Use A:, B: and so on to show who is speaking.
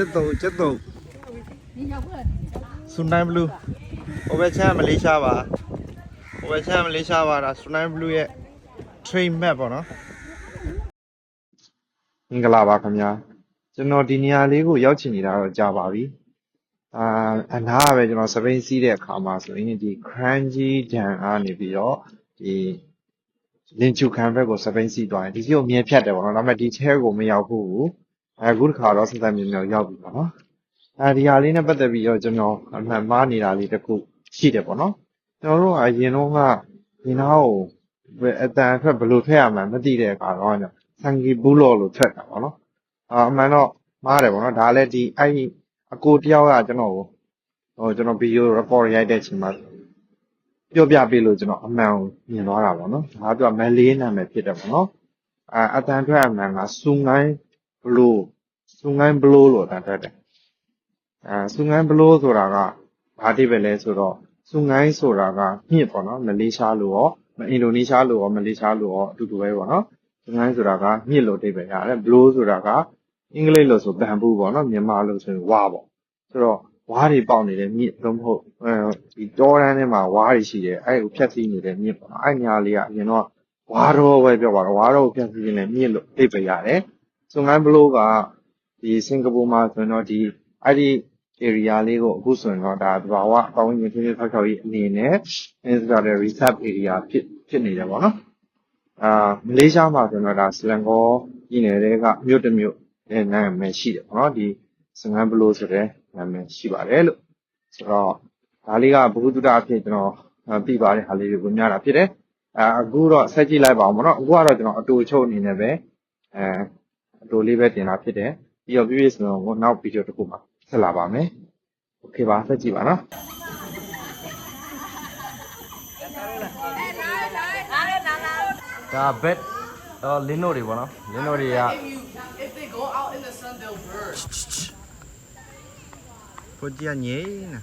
A: ကျက်တုံကျက်တုံဆူနိုင်းဘလူးဟိုဘက်ချမ်းမလေးရှားပါဟိုဘက်ချမ်းမလေးရှားပါဒါဆူနိုင်းဘလူးရဲ့ train map ပေါ့နော်မင်္ဂလာပါခင်ဗျာကျွန်တော်ဒီနေရာလေးကိုရောက်ချင်နေတာတော့ကြာပါပြီအာအနားကပဲကျွန်တော်စပိန်စီးတဲ့အခါမှာဆိုရင်ဒီ Crunchy Dam ကနေပြီးတော့ဒီလင်ချူခံဘက်ကိုစပိန်စီးသွားရင်ဒီစီကိုမြဲဖြတ်တယ်ပေါ့နော်ဒါပေမဲ့ဒီထဲကိုမရောက်ဘူး အခုတစ်ခါတော့စစမြင်မြောက်ရောက်ပြီပေါ့နော်အဲဒီဟာလေးနဲ့ပတ်သက်ပြီးတော့ကျွန်တော်အမှန်မှားနေတာလေးတစ်ခုရှိတယ်ပေါ့နော်ကျွန်တော်တို့ကအရင်တော့ကဒီနားကိုဘယ်အတန်အတွက်ဘယ်လိုထည့်ရမှန်းမသိတဲ့အခါတော့ဆန်ဂီဘူးလော်လို့ထည့်တာပေါ့နော်အာအမှန်တော့မှားတယ်ပေါ့နော်ဒါလည်းဒီအဲ့ဒီအကိုတယောက်ကကျွန်တော်ကိုဟိုကျွန်တော်ဗီဒီယို record ရိုက်တဲ့အချိန်မှာပြောပြပေးလို့ကျွန်တော်အမှန်ကိုမြင်သွားတာပေါ့နော်ဒါကသူကမလေးနာမည်ဖြစ်တယ်ပေါ့နော်အာအတန်ထွက်အမှန်ကစူငိုင်း ဘလိုစူငိုင်းဘလိုလို့အတန်ထွက်တယ်အာစူငိုင်းဘလိုဆိုတာကဘာတိပဲလဲဆိုတော့စူငိုင်းဆိုတာကမြင့်ပေါ့နော်မလေးရှားလို့ရောအင်ဒိုနီးရှားလို့ရောမလေးရှားလို့ရောအတူတူပဲပေါ့နော်စူငိုင်းဆိုတာကမြင့်လို့အတိပဲရတယ်ဘလိုဆိုတာကအင်္ဂလိပ်လို့ဆိုဘန်ဘူးပေါ့နော်မြန်မာလို့ဆိုရင်ဝါပေါ့ဆိုတော့ဝါးတွေပေါက်နေတဲ့မြင့်တော့မဟုတ်အဲဒီတောတန်းထဲမှာဝါးတွေရှိတယ်အဲ့ကိုဖြတ်စီးနေတဲ့မြင့်ပေါ့နော်အဲ့ညာလေးကအရင်တော့ဝါးတော့ပဲပြောပါတော့ဝါးတော့ကိုဖြတ်စီးနေတဲ့မြင့်လို့အတိပဲရတယ် စူငိုင်းဘလိုကဒီစင်ကာပူမှာဆိုရင်တော့ဒီအဲ့ဒီ area လေးကိုအခုဆိုရင်တော့ဒါသဘာဝအပေါင်းရင်ဖြည်းဖြည်းထောက်ထောက်ရေးအနေနဲ့ Instagram ရဲ့ reserve area ဖြစ်ဖြစ်နေတယ်ပေါ့နော်အာမလေးရှားမှာဆိုရင်တော့ဒါစလန်ကောပြည်နယ်တွေကမြို့တစ်မြို့ရဲ့နာမည်ရှိတယ်ပေါ့နော်ဒီစငန်းဘလို့ဆိုတဲ့နာမည်ရှိပါတယ်လို့ဆိုတော့ဒါလေးကဘုဟုတုတအဖြစ်ကျွန်တော်ပြပါတဲ့ဟာလေးတွေကိုများတာဖြစ်တယ်အာအခုတော့ဆက်ကြည့်လိုက်ပါအောင်ပေါ့နော်အခုကတော့ကျွန်တော်အတူချုပ်အနေနဲ့ပဲအဲ အတူလေးပဲတင်တာဖြစ်တယ်ပြီးတော့ပြည့်ပြည့်စုံစုံကိုနောက်ဗီဒီယိုတစ်ခုမှာဆက်လာပါမယ်โอเคပါဆက်ကြည့်ပါနော် ဒါဘက်အော်လင်းတို့တွေပေါ့နော်လင်းတို့တွေက
B: If you if they go out in the sun, they'll burn.
A: ကိုကြီးကညေးနေ